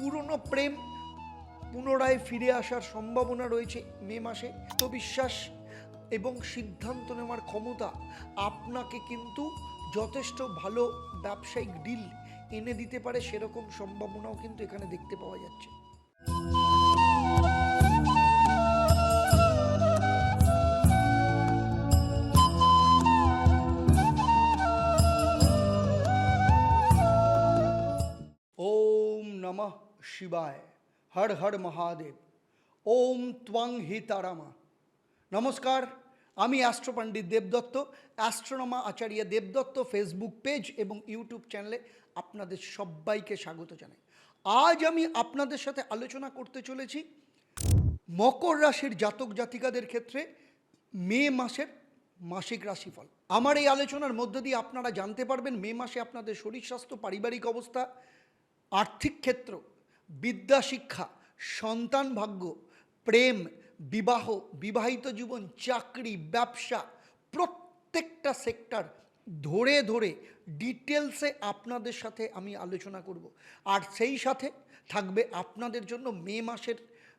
পুরনো প্রেম পুনরায় ফিরে আসার সম্ভাবনা রয়েছে মে মাসে। আত্মবিশ্বাস এবং সিদ্ধান্ত নেওয়ার ক্ষমতা আপনাকে কিন্তু যথেষ্ট ভালো ব্যবসায়িক ডিল এনে দিতে পারে, সেরকম সম্ভাবনাও কিন্তু এখানে দেখতে পাওয়া যাচ্ছে। ওম নমঃ। শিবায়, হর হর মহাদেব, ওম ত্বং হি তারামা। নমস্কার, আমি অ্যাস্ট্রো পণ্ডিত দেবদত্ত অ্যাস্ট্রোনমা আচার্য দেবদত্ত ফেসবুক পেজ এবং ইউটিউব চ্যানেলে আপনাদের সবাইকে স্বাগত জানাই। আজ আমি আপনাদের সাথে আলোচনা করতে চলেছি মকর রাশির জাতক জাতিকাদের ক্ষেত্রে মে মাসের মাসিক রাশিফল। আমার এই আলোচনার মধ্য দিয়ে আপনারা জানতে পারবেন মে মাসে আপনাদের শরীর স্বাস্থ্য, পারিবারিক অবস্থা, আর্থিক ক্ষেত্র বিদ্যা শিক্ষা, সন্তান ভাগ্য, প্রেম, বিবাহ, বিবাহিত জীবন, চাকরি, ব্যবসা, প্রত্যেকটা সেক্টর ধরে ধরে ডিটেলসে আপনাদের সাথে আমি আলোচনা করব। আর সেই সাথে থাকবে আপনাদের জন্য মে মাসের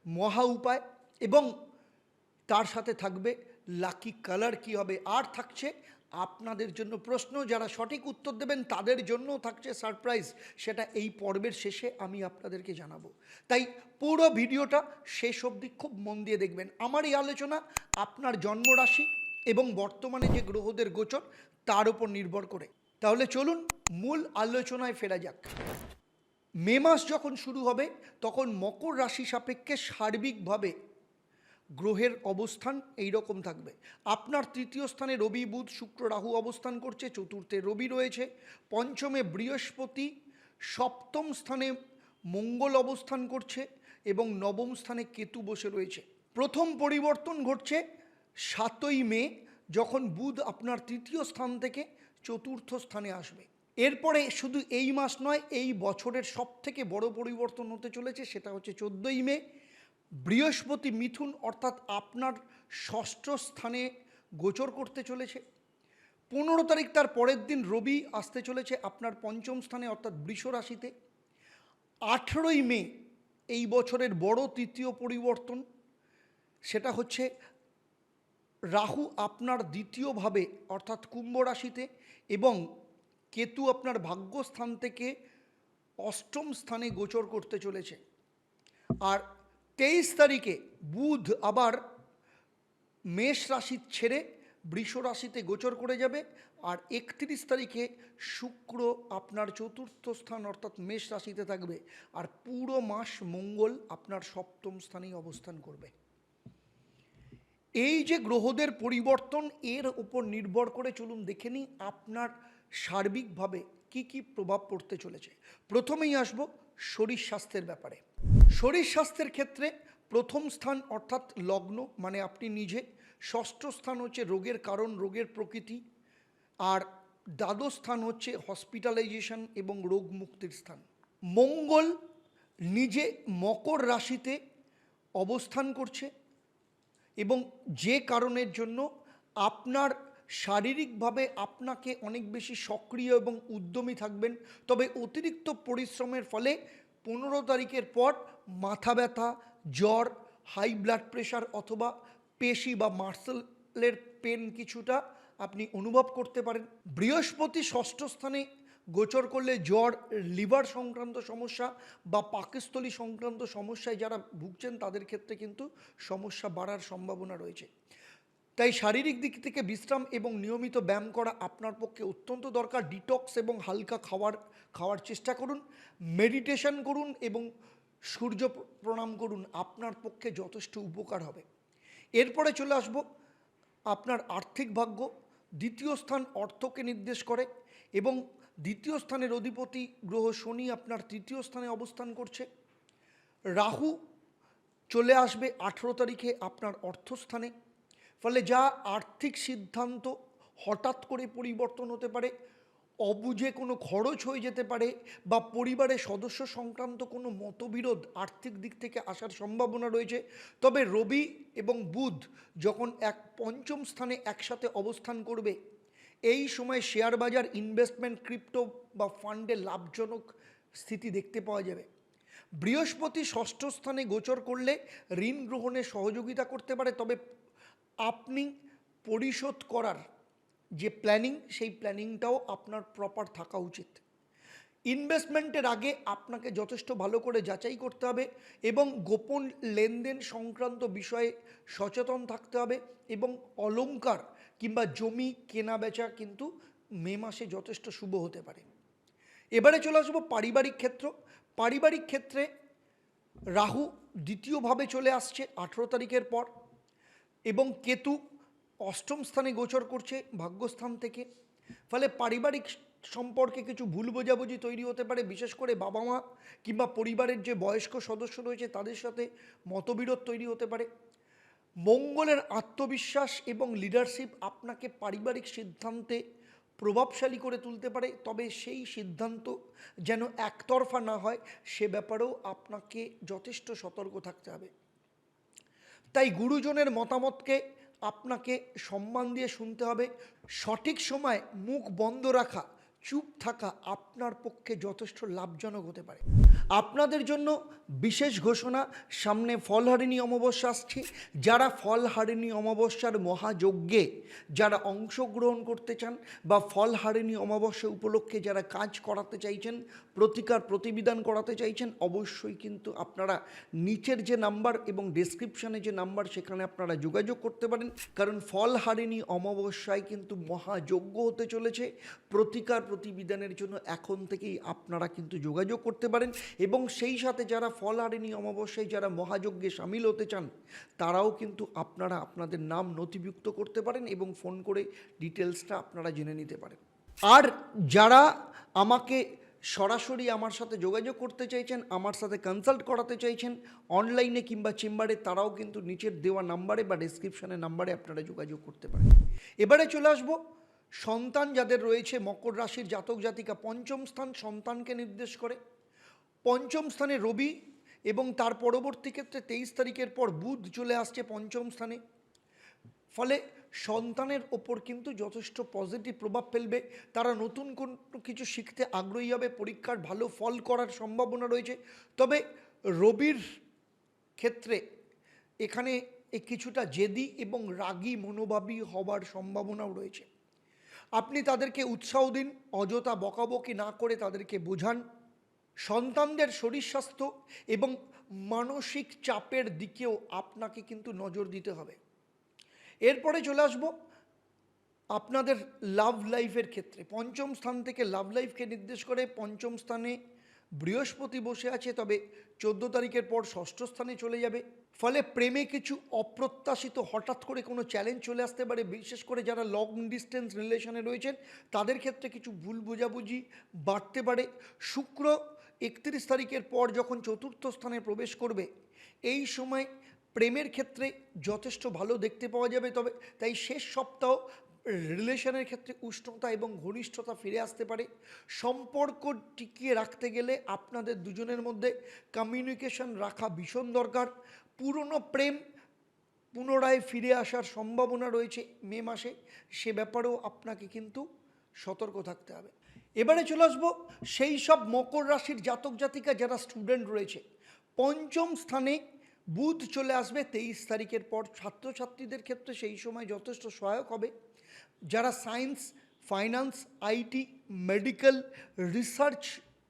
মহা উপায় এবং তার সাথে থাকবে লাকি কালার কি হবে? আর থাকছে আপনাদের জন্য প্রশ্ন, যারা সঠিক উত্তর দেবেন তাদের জন্যও থাকছে সারপ্রাইজ। সেটা এই পর্বের শেষে আমি আপনাদেরকে জানাব। তাই পুরো ভিডিওটা শেষ অবধি খুব মন দিয়ে দেখবেন। আমার এই আলোচনা আপনার জন্মরাশি এবং বর্তমানে যে গ্রহদের গোচর, তার উপর নির্ভর করে। তাহলে চলুন মূল আলোচনায় ফেরা যাক। মে মাস যখন শুরু হবে, তখন মকর রাশি সাপেক্ষে সার্বিকভাবে গ্রহের অবস্থান এই রকম থাকবে। আপনার তৃতীয় স্থানে রবি, বুধ, শুক্র, রাহু অবস্থান করছে, চতুর্থে রবি রয়েছে, পঞ্চমে বৃহস্পতি, সপ্তম স্থানে মঙ্গল অবস্থান করছে এবং নবম স্থানে কেতু বসে রয়েছে। প্রথম পরিবর্তন ঘটছে সাতই মে, যখন বুধ আপনার তৃতীয় স্থান থেকে চতুর্থ স্থানে আসবে। এরপরে শুধু এই মাস নয়, এই বছরের সব থেকে বড় পরিবর্তন হতে চলেছে, সেটা হচ্ছে চোদ্দোই মে বৃহস্পতি মিথুন অর্থাৎ আপনার ষষ্ঠ স্থানে গোচর করতে চলেছে। পনেরো তারিখ তার পরের দিন রবি আসতে চলেছে আপনার পঞ্চম স্থানে অর্থাৎ বৃষ রাশিতে। আঠেরোই মে এই বছরের বড় তৃতীয় পরিবর্তন। সেটা হচ্ছে রাহু আপনার দ্বিতীয়ভাবে অর্থাৎ কুম্ভ রাশিতে এবং কেতু আপনার ভাগ্যস্থান থেকে অষ্টম স্থানে গোচর করতে চলেছে। আর তেইশ তারিখে বুধ আবার মেষ রাশি ছেড়ে বৃষ রাশিতে গোচর করে যাবে আর একত্রিশ তারিখে শুক্র আপনার চতুর্থ স্থান অর্থাৎ মেষ রাশিতে থাকবে আর পুরো মাস মঙ্গল আপনার সপ্তম স্থানেই অবস্থান করবে। এই যে গ্রহদের পরিবর্তন, এর উপর নির্ভর করে চলুন দেখে নিই আপনার সার্বিকভাবে কি কি প্রভাব পড়তে চলেছে। প্রথমেই আসব শরীর স্বাস্থ্যের ব্যাপারে। শরীর স্বাস্থ্যের ক্ষেত্রে প্রথম স্থান অর্থাৎ লগ্ন মানে আপনি নিজে। ষষ্ঠ স্থান হচ্ছে রোগের কারণ, রোগের প্রকৃতি। আর দ্বাদশ স্থান হচ্ছে হসপিটালাইজেশন এবং রোগ মুক্তির স্থান। মঙ্গল নিজে মকর রাশিতে অবস্থান করছে এবং যে কারণের জন্য আপনার শারীরিকভাবে আপনাকে অনেক বেশি সক্রিয় এবং উদ্যমী থাকবেন। তবে অতিরিক্ত পরিশ্রমের ফলে পনেরো তারিখের পর মাথা ব্যথা, জ্বর হাই ব্লাড প্রেশার অথবা পেশি বা মার্সেলের পেন কিছুটা আপনি অনুভব করতে পারেন। বৃহস্পতি ষষ্ঠ স্থানে গোচর করলে জ্বর লিভার সংক্রান্ত সমস্যা বা পাকস্থলী সংক্রান্ত সমস্যায় যারা ভুগছেন তাদের ক্ষেত্রে কিন্তু সমস্যা বাড়ার সম্ভাবনা রয়েছে। তাই শারীরিক দিক থেকে বিশ্রাম এবং নিয়মিত ব্যায়াম করা আপনার পক্ষে অত্যন্ত দরকার। ডিটক্স এবং হালকা খাওয়ার খাওয়ার চেষ্টা করুন। মেডিটেশন করুন এবং সূর্য প্রণাম করুন, আপনার পক্ষে যথেষ্ট উপকার হবে। এরপরে চলে আসব, আপনার আর্থিক ভাগ্য, দ্বিতীয় স্থান অর্থকে নির্দেশ করে এবং দ্বিতীয় স্থানের অধিপতি গ্রহ শনি আপনার তৃতীয় স্থানে অবস্থান করছে। রাহু চলে আসবে আঠেরো তারিখে আপনার অর্থস্থানে, ফলে যা আর্থিক সিদ্ধান্ত হঠাৎ করে পরিবর্তন হতে পারে অবুঝে কোনো খরচ হয়ে যেতে পারে বা পরিবারের সদস্য সংক্রান্ত কোনো মতবিরোধ আর্থিক দিক থেকে আসার সম্ভাবনা রয়েছে। তবে রবি এবং বুধ যখন এক পঞ্চম স্থানে একসাথে অবস্থান করবে, এই সময় শেয়ার বাজার, ইনভেস্টমেন্ট, ক্রিপ্টো বা ফান্ডে লাভজনক স্থিতি দেখতে পাওয়া যাবে। বৃহস্পতি ষষ্ঠ স্থানে গোচর করলে ঋণ গ্রহণে সহযোগিতা করতে পারে, তবে আপনি পরিশোধ করার যে প্ল্যানিং সেই প্ল্যানিংটাও আপনার প্রপার থাকা উচিত। ইনভেস্টমেন্টের আগে আপনাকে যথেষ্ট ভালো করে যাচাই করতে হবে এবং গোপন লেনদেন সংক্রান্ত বিষয়ে সচেতন থাকতে হবে এবং অলংকার কিংবা জমি কেনা বেচা কিন্তু মে মাসে যথেষ্ট শুভ হতে পারে। এবারে চলে আসব পারিবারিক ক্ষেত্র। পারিবারিক ক্ষেত্রে রাহু দ্বিতীয়ভাবে চলে আসছে আঠেরো তারিখের পর এবং কেতু অষ্টম স্থানে গোচর করছে ভাগ্যস্থান থেকে। ফলে পারিবারিক সম্পর্কে কিছু ভুল বোঝাবুঝি তৈরি হতে পারে, বিশেষ করে বাবা মা কিংবা পরিবারের যে বয়স্ক সদস্য রয়েছে, তাদের সাথে মতবিরোধ তৈরি হতে পারে। মঙ্গলের আত্মবিশ্বাস এবং লিডারশিপ আপনাকে পারিবারিক সিদ্ধান্তে প্রভাবশালী করে তুলতে পারে, তবে সেই সিদ্ধান্ত যেন একতরফা না হয়, সে ব্যাপারেও আপনাকে যথেষ্ট সতর্ক থাকতে হবে। তাই গুরুজনের মতামতকে আপনাকে সম্মান দিয়ে শুনতে হবে। সঠিক সময় মুখ বন্ধ রাখা, চুপ থাকা আপনার পক্ষে যথেষ্ট লাভজনক হতে পারে। আপনাদের জন্য বিশেষ ঘোষণা, সামনে ফলহারিণী অমাবস্যা আসছে। যারা ফলহারিণী অমাবস্যার মহাযজ্ঞে যারা অংশগ্রহণ করতে চান বা ফলহারিণী অমাবস্যা উপলক্ষে যারা কাজ করাতে চাইছেন, প্রতিকার প্রতিবিধান করাতে চাইছেন, অবশ্যই কিন্তু আপনারা নিচের যে নাম্বার এবং ডেসক্রিপশানে যে নাম্বার সেখানে আপনারা যোগাযোগ করতে পারেন। কারণ ফলহারিণী অমাবস্যায় কিন্তু মহাযজ্ঞ হতে চলেছে। প্রতিকার প্রতিবিধানের জন্য এখন থেকেই আপনারা কিন্তু যোগাযোগ করতে পারেন এবং সেই সাথে যারা ফলহারিণী অমাবস্যায় যারা মহাযজ্ঞে সামিল হতে চান, তারাও কিন্তু আপনারা আপনাদের নাম নথিভুক্ত করতে পারেন এবং ফোন করে ডিটেলসটা আপনারা জেনে নিতে পারেন। আর যারা আমাকে সরাসরি আমার সাথে যোগাযোগ করতে চাইছেন, আমার সাথে কনসাল্ট করাতে চাইছেন অনলাইনে কিংবা চেম্বারে তারাও কিন্তু নিচের দেওয়া নাম্বারে বা ডিসক্রিপশনের নাম্বারে আপনারা যোগাযোগ করতে পারেন। এবারে চলে আসব, সন্তান যাদের রয়েছে, মকর রাশির জাতক জাতিকা পঞ্চম স্থান সন্তানকে নির্দেশ করে। পঞ্চম স্থানে রবি এবং তার পরবর্তী ক্ষেত্রে তেইশ তারিখের পর বুধ চলে আসছে পঞ্চম স্থানে। ফলে সন্তানের ওপর কিন্তু যথেষ্ট পজিটিভ প্রভাব ফেলবে। তারা নতুন কোনো কিছু শিখতে আগ্রহী হবে, পরীক্ষার ভালো ফল করার সম্ভাবনা রয়েছে। তবে রবির ক্ষেত্রে এখানে কিছুটা জেদি এবং রাগী মনোভাবী হবার সম্ভাবনাও রয়েছে। আপনি তাদেরকে উৎসাহ দিন, অযথা বকাবকি না করে তাদেরকে বোঝান। সন্তানদের শরীর স্বাস্থ্য এবং মানসিক চাপের দিকেও আপনাকে কিন্তু নজর দিতে হবে। এরপরে চলে আসব আপনাদের লাভ লাইফের ক্ষেত্রে। পঞ্চম স্থান থেকে লাভ লাইফকে নির্দেশ করে পঞ্চম স্থানে বৃহস্পতি বসে আছে, তবে চোদ্দ তারিখের পর ষষ্ঠ স্থানে চলে যাবে। ফলে প্রেমে কিছু অপ্রত্যাশিত হঠাৎ করে কোনো চ্যালেঞ্জ চলে আসতে পারে। বিশেষ করে যারা লং ডিস্টেন্স রিলেশনে রয়েছেন, তাদের ক্ষেত্রে কিছু ভুল বোঝাবুঝি বাড়তে পারে। শুক্র একত্রিশ তারিখের পর যখন চতুর্থ স্থানে প্রবেশ করবে, এই সময় প্রেমের ক্ষেত্রে যথেষ্ট ভালো দেখতে পাওয়া যাবে। তবে তাই শেষ সপ্তাহ রিলেশনের ক্ষেত্রে উষ্ণতা এবং ঘনিষ্ঠতা ফিরে আসতে পারে। সম্পর্ক টিকিয়ে রাখতে গেলে আপনাদের দুজনের মধ্যে কমিউনিকেশন রাখা ভীষণ দরকার। পুরনো প্রেম পুনরায় ফিরে আসার সম্ভাবনা রয়েছে মে মাসে। সে ব্যাপারেও আপনাকে কিন্তু সতর্ক থাকতে হবে। এবারে চলে আসব সেই সব মকর রাশির জাতক জাতিকা যারা স্টুডেন্ট রয়েছে। পঞ্চম স্থানে বুধ চলে আসবে তেইশ তারিখের পর। ছাত্রছাত্রীদের ক্ষেত্রে সেই সময় যথেষ্ট সহায়ক হবে। যারা science finance IT medical research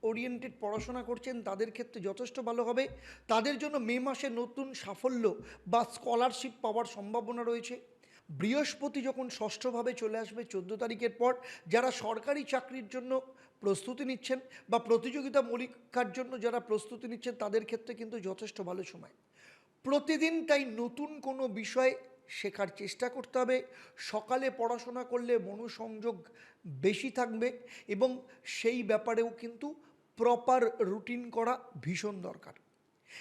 oriented পড়াশোনা করছেন, তাদের ক্ষেত্রে যথেষ্ট ভালো হবে। তাদের জন্য মে মাসে নতুন সাফল্য বা স্কলারশিপ পাওয়ার সম্ভাবনা রয়েছে। বৃহস্পতি যখন ষষ্ঠভাবে চলে আসবে, চোদ্দ তারিখের পর যারা সরকারি চাকরির জন্য প্রস্তুতি নিচ্ছেন বা প্রতিযোগিতা পরীক্ষার জন্য যারা প্রস্তুতি নিচ্ছেন, তাদের ক্ষেত্রে কিন্তু যথেষ্ট ভালো সময়। প্রতিদিন তাই নতুন কোনো বিষয় শেখার চেষ্টা করতে হবে। সকালে পড়াশোনা করলে মনোসংযোগ বেশি থাকবে এবং সেই ব্যাপারেও কিন্তু প্রপার রুটিন করা ভীষণ দরকার।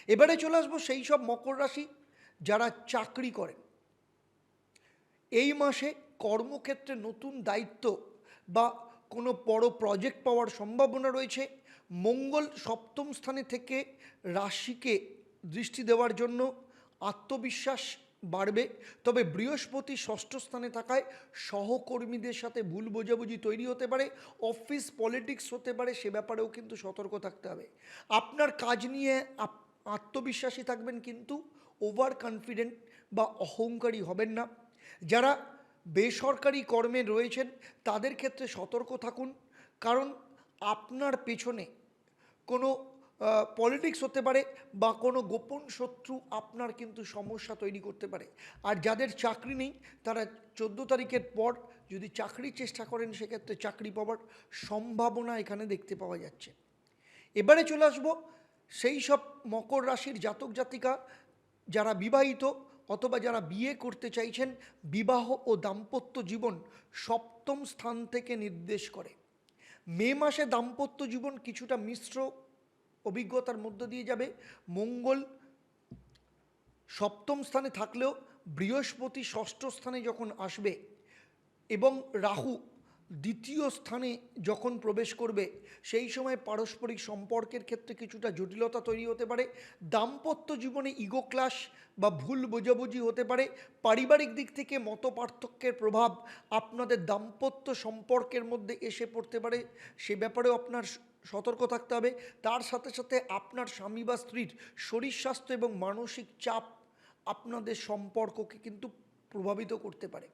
এবারে চলে আসব সেই সব মকর রাশি যারা চাকরি করেন। এই মাসে কর্মক্ষেত্রে নতুন দায়িত্ব বা কোনো বড় প্রজেক্ট পাওয়ার সম্ভাবনা রয়েছে। মঙ্গল সপ্তম স্থানে থেকে রাশিকে দৃষ্টি দেওয়ার জন্য আত্মবিশ্বাস বাড়বে। তবে বৃহস্পতি ষষ্ঠ স্থানে থাকায় সহকর্মীদের সাথে ভুল বোঝাবুঝি তৈরি হতে পারে। অফিস পলিটিক্স হতে পারে, সে ব্যাপারেও কিন্তু সতর্ক থাকতে হবে। আপনার কাজ নিয়ে আত্মবিশ্বাসী থাকবেন কিন্তু ওভার কনফিডেন্ট বা অহংকারী হবেন না। যারা বেসরকারি কর্মে রয়েছেন, তাদের ক্ষেত্রে সতর্ক থাকুন। কারণ আপনার পেছনে কোনো পলিটিক্স হতে পারে বা কোনো গোপন শত্রু আপনার কিন্তু সমস্যা তৈরি করতে পারে। আর যাদের চাকরি নেই, তারা চোদ্দ তারিখের পর যদি চাকরির চেষ্টা করেন, সেক্ষেত্রে চাকরি পাওয়ার সম্ভাবনা এখানে দেখতে পাওয়া যাচ্ছে। এবারে চলে আসব, সেই সব মকর রাশির জাতক জাতিকা যারা বিবাহিত অথবা যারা বিয়ে করতে চাইছেন, বিবাহ ও দাম্পত্য জীবন সপ্তম স্থান থেকে নির্দেশ করে। মে মাসে দাম্পত্য জীবন কিছুটা মিশ্র অভিজ্ঞতার মধ্য দিয়ে যাবে। মঙ্গল সপ্তম স্থানে থাকলেও বৃহস্পতি ষষ্ঠ স্থানে যখন আসবে এবং রাহু দ্বিতীয় স্থানে যখন প্রবেশ করবে, সেই সময় পারস্পরিক সম্পর্কের ক্ষেত্রে কিছুটা জটিলতা তৈরি হতে পারে, দাম্পত্য জীবনে ইগো ক্লাস বা ভুল বোঝাবুঝি হতে পারে, পারিবারিক দিক থেকে মত পার্থক্যের প্রভাব আপনাদের দাম্পত্য সম্পর্কের মধ্যে এসে পড়তে পারে, সে ব্যাপারেও আপনার সতর্ক থাকতে হবে। তার সাথে সাথে আপনার স্বামী বা স্ত্রীর শরীর স্বাস্থ্য এবং মানসিক চাপ আপনাদের সম্পর্ককে কিন্তু প্রভাবিত করতে পারে।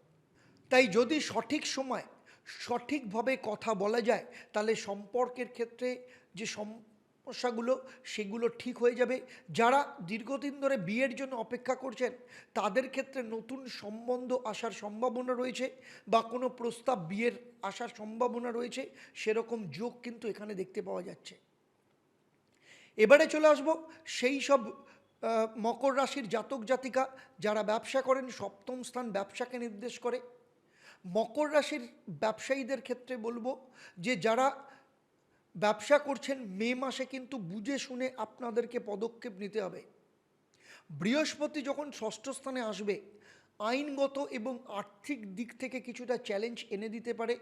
তাই যদি সঠিক সময় সঠিকভাবে কথা বলা যায়, তাহলে সম্পর্কের ক্ষেত্রে যে সমস্যাগুলো, সেগুলো ঠিক হয়ে যাবে। যারা দীর্ঘদিন ধরে বিয়ের জন্য অপেক্ষা করছেন, তাদের ক্ষেত্রে নতুন সম্বন্ধ আসার সম্ভাবনা রয়েছে বা কোনো প্রস্তাব বিয়ের আসার সম্ভাবনা রয়েছে, সেরকম যোগ কিন্তু এখানে দেখতে পাওয়া যাচ্ছে। এবারে চলে আসব সেই সব মকর রাশির জাতক জাতিকা যারা ব্যবসা করেন, সপ্তম স্থান ব্যবসাকে নির্দেশ করে। মকর রাশির ব্যবসায়ীদের ক্ষেত্রে বলব যে যারা ব্যবসা করছেন, মে মাসে কিন্তু বুঝে শুনে আপনাদেরকে পদক্ষেপ নিতে হবে। বৃহস্পতি যখন ষষ্ঠ স্থানে আসবে, আইনগত এবং আর্থিক দিক থেকে কিছুটা চ্যালেঞ্জ এনে দিতে পারে।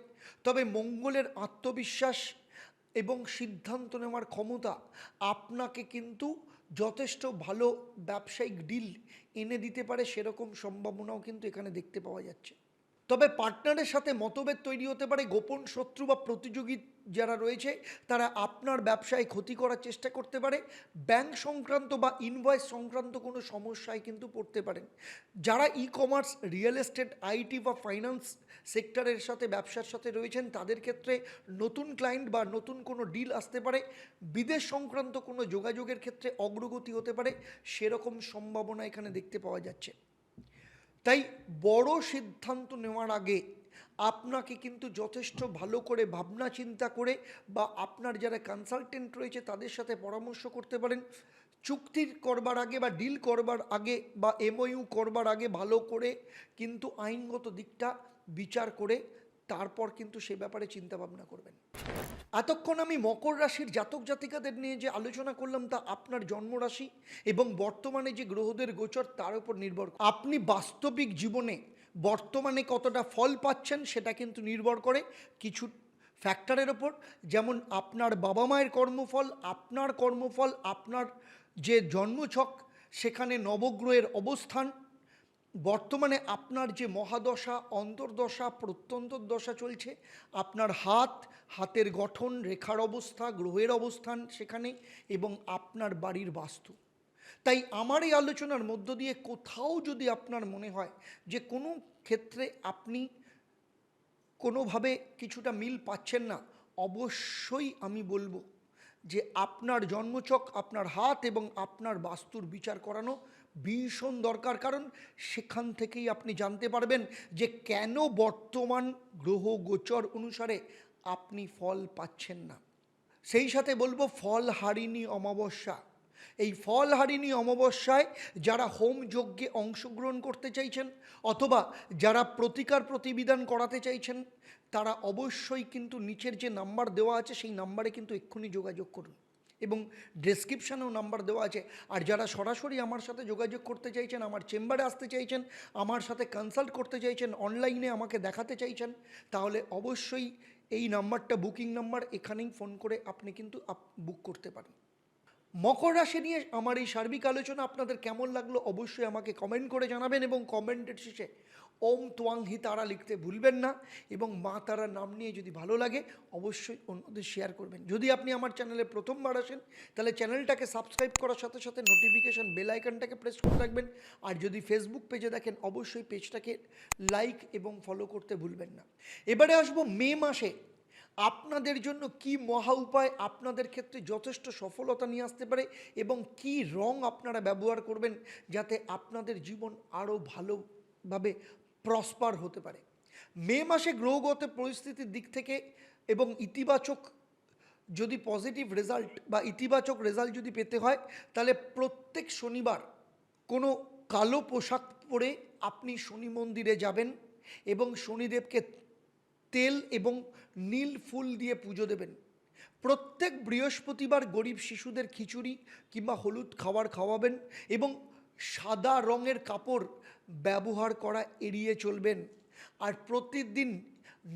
তবে মঙ্গলের আত্মবিশ্বাস এবং সিদ্ধান্ত নেওয়ার ক্ষমতা আপনাকে কিন্তু যথেষ্ট ভালো ব্যবসায়িক ডিল এনে দিতে পারে, সেরকম সম্ভাবনাও কিন্তু এখানে দেখতে পাওয়া যাচ্ছে। তবে পার্টনারের সাথে মতভেদ তৈরি হতে পারে। গোপন শত্রু বা প্রতিযোগী যারা রয়েছে, তারা আপনার ব্যবসায় ক্ষতি করার চেষ্টা করতে পারে। ব্যাংক সংক্রান্ত বা ইনভয়েস সংক্রান্ত কোনো সমস্যায় কিন্তু পড়তে পারেন। যারা e commerce real estate IT বা ফাইন্যান্স সেক্টরের সাথে ব্যবসার সাথে রয়েছেন, তাদের ক্ষেত্রে নতুন ক্লায়েন্ট বা নতুন কোনো ডিল আসতে পারে। বিদেশ সংক্রান্ত কোনো যোগাযোগের ক্ষেত্রে অগ্রগতি হতে পারে। সেরকম সম্ভাবনা এখানে দেখতে পাওয়া যাচ্ছে। তাই বড় সিদ্ধান্ত নেওয়ার আগে আপনাকে কিন্তু যথেষ্ট ভালো করে ভাবনা চিন্তা করে বা আপনার যারা কনসালটেন্ট রয়েছে তাদের সাথে পরামর্শ করতে পারেন। চুক্তির করবার আগে বা ডিল করবার আগে বা এমওইউ করবার আগে ভালো করে কিন্তু আইনগত দিকটা বিচার করে তারপর কিন্তু সে ব্যাপারে চিন্তা ভাবনা করবেন। এতক্ষণ আমি মকর রাশির জাতক জাতিকাদের নিয়ে যে আলোচনা করলাম তা আপনার জন্মরাশি এবং বর্তমানে যে গ্রহদের গোচর তার উপর নির্ভর আপনি বাস্তবিক জীবনে বর্তমানে কতটা ফল পাচ্ছেন সেটা কিন্তু নির্ভর করে কিছু ফ্যাক্টরের ওপর যেমন আপনার বাবা মায়ের কর্মফল, আপনার কর্মফল, আপনার যে জন্মছক, সেখানে নবগ্রহের অবস্থান বর্তমানে আপনার যে মহাদশা, অন্তর্দশা প্রত্যন্তর দশা চলছে, আপনার হাত, হাতের গঠন, রেখার অবস্থা, গ্রহের অবস্থান সেখানে এবং আপনার বাড়ির বাস্তু। তাই আমার এই আলোচনার মধ্য দিয়ে কোথাও যদি আপনার মনে হয় যে কোনো ক্ষেত্রে আপনি কোনোভাবে কিছুটা মিল পাচ্ছেন না, অবশ্যই আমি বলব যে আপনার জন্মচক, আপনার হাত এবং আপনার বাস্তুর বিচার করানো ভীষণ দরকার। কারণ সেখান থেকেই আপনি জানতে পারবেন যে কেন বর্তমান গ্রহ গোচর অনুসারে আপনি ফল পাচ্ছেন না। সেই সাথে বলব, ফল হারিনি অমাবস্যা। এই ফল হারিনি অমাবস্যায় যারা হোম যজ্ঞে অংশগ্রহণ করতে চাইছেন অথবা যারা প্রতিকার প্রতিবিধান করাতে চাইছেন, তারা অবশ্যই কিন্তু নিচের যে নাম্বার দেওয়া আছে সেই নাম্বারে কিন্তু এক্ষুনি যোগাযোগ করুন। এবং ডেসক্রিপশানেও নাম্বার দেওয়া আছে। আর যারা সরাসরি আমার সাথে যোগাযোগ করতে চাইছেন, আমার চেম্বারে আসতে চাইছেন, আমার সাথে কনসাল্ট করতে চাইছেন অনলাইনে আমাকে দেখাতে চাইছেন, তাহলে অবশ্যই এই নাম্বারটা বুকিং নাম্বার, এখানেই ফোন করে আপনি কিন্তু বুক করতে পারেন। মকর রাশি নিয়ে আমার এই সার্বিক আলোচনা আপনাদের কেমন লাগল অবশ্যই আমাকে কমেন্ট করে জানাবেন এবং কমেন্টের শেষে ওম তোয়াং হি তারা লিখতে ভুলবেন না এবং মা তারার নাম নিয়ে যদি ভালো লাগে অবশ্যই অন্যদের শেয়ার করবেন। যদি আপনি আমার চ্যানেলে প্রথমবার আসেন, তাহলে চ্যানেলটাকে সাবস্ক্রাইব করার সাথে সাথে নোটিফিকেশান বেল আইকনটাকে প্রেস করে রাখবেন। আর যদি ফেসবুক পেজে দেখেন, অবশ্যই পেজটাকে লাইক এবং ফলো করতে ভুলবেন না। এবারে আসব মে মাসে। আপনাদের জন্য কি মহা উপায় আপনাদের ক্ষেত্রে যথেষ্ট সফলতা নিয়ে আসতে পারে এবং কি রং আপনারা ব্যবহার করবেন যাতে আপনাদের জীবন আরও ভালোভাবে প্রসপার হতে পারে? মে মাসে গ্রহগত পরিস্থিতির দিক থেকে এবং ইতিবাচক যদি পজিটিভ রেজাল্ট বা ইতিবাচক রেজাল্ট যদি পেতে হয়, তাহলে প্রত্যেক শনিবার কোনো কালো পোশাক পরে আপনি শনি মন্দিরে যাবেন এবং শনিদেবকে তেল এবং নীল ফুল দিয়ে পুজো দেবেন। প্রত্যেক বৃহস্পতিবার গরিব শিশুদের খিচুড়ি কিংবা হলুদ খাবার খাওয়াবেন এবং সাদা রঙের কাপড় ব্যবহার করা এড়িয়ে চলবেন। আর প্রতিদিন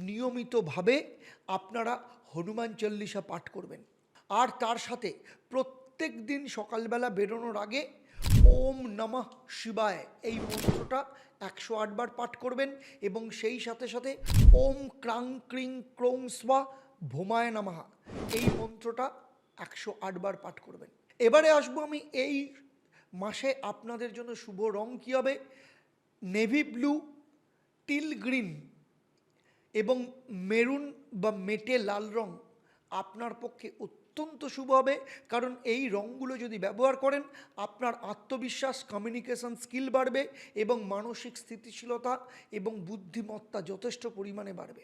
নিয়মিতভাবে আপনারা হনুমান চল্লিশা পাঠ করবেন। আর তার সাথে প্রত্যেক দিন সকালবেলা বেরোনোর আগে ওম নমঃ শিবায়। এই মন্ত্রটা একশো আটবার পাঠ করবেন এবং সেই সাথে সাথে ওম ক্রাং ক্রিং ক্রৌং স্বা ভোমায় নামাহা এই মন্ত্রটা একশো আটবার পাঠ করবেন। এবারে আসব আমি এই মাসে আপনাদের জন্য শুভ রং কী হবে? নেভি ব্লু, টিল গ্রিন এবং মেরুন বা মেটে লাল রং। আপনার পক্ষে অত্যন্ত শুভ হবে। কারণ এই রঙগুলো যদি ব্যবহার করেন, আপনার আত্মবিশ্বাস কমিউনিকেশন স্কিল বাড়বে এবং মানসিক স্থিতিশীলতা এবং বুদ্ধিমত্তা যথেষ্ট পরিমাণে বাড়বে।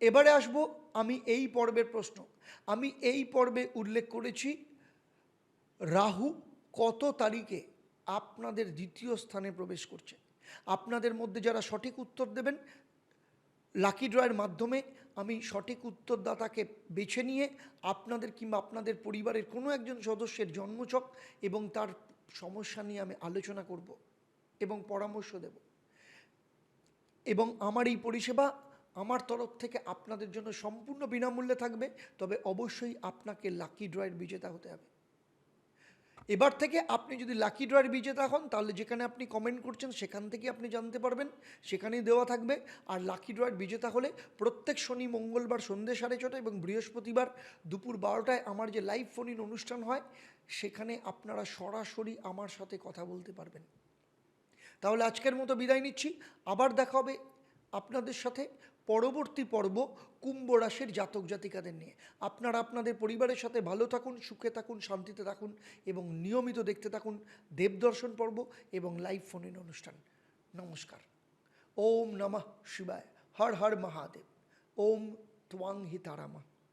এবারে আসব আমি এই পর্বের প্রশ্ন। আমি এই পর্বে উল্লেখ করেছি, রাহু কত তারিখে আপনাদের দ্বিতীয় স্থানে প্রবেশ করছে? আপনাদের মধ্যে যারা সঠিক উত্তর দেবেন লাকি ড্রয়ের মাধ্যমে আমি সঠিক উত্তরদাতাকে বেছে নিয়ে আপনাদের কিংবা আপনাদের পরিবারের কোনো একজন সদস্যের জন্মছক এবং তার সমস্যা নিয়ে আমি আলোচনা করব এবং পরামর্শ দেব। এবং আমার এই পরিষেবা আমার তরফ থেকে আপনাদের জন্য সম্পূর্ণ বিনামূল্যে থাকবে, তবে অবশ্যই আপনাকে লাকি ড্রয়ের বিজেতা হতে হবে। এবার থেকে আপনি যদি লাকি ড্রয়ের বিজেতা হন, তাহলে যেখানে আপনি কমেন্ট করছেন, সেখান থেকে আপনি জানতে পারবেন। সেখানেই দেওয়া থাকবে। আর লাকি ড্রয়ের বিজেতা হলে প্রত্যেক শনি, মঙ্গলবার সন্ধ্যে সাড়ে ছটা এবং বৃহস্পতিবার দুপুর বারোটায় আমার যে লাইভ ফোন ইন অনুষ্ঠান হয়, সেখানে আপনারা সরাসরি আমার সাথে কথা বলতে পারবেন। তাহলে আজকের মতো বিদায় নিচ্ছি। আবার দেখা হবে আপনাদের সাথে। পরবর্তী পর্ব কুম্ভ রাশির জাতক জাতিকাদের নিয়ে। আপনারা আপনাদের পরিবারের সাথে ভালো থাকুন, সুখে থাকুন, শান্তিতে থাকুন এবং নিয়মিত দেখতে থাকুন দেবদর্শন পর্ব এবং লাইভ ফোন ইন অনুষ্ঠান। নমস্কার। ওম নমঃ শিবায়। হর হর মহাদেব। ওম ত্বাং হি তারামা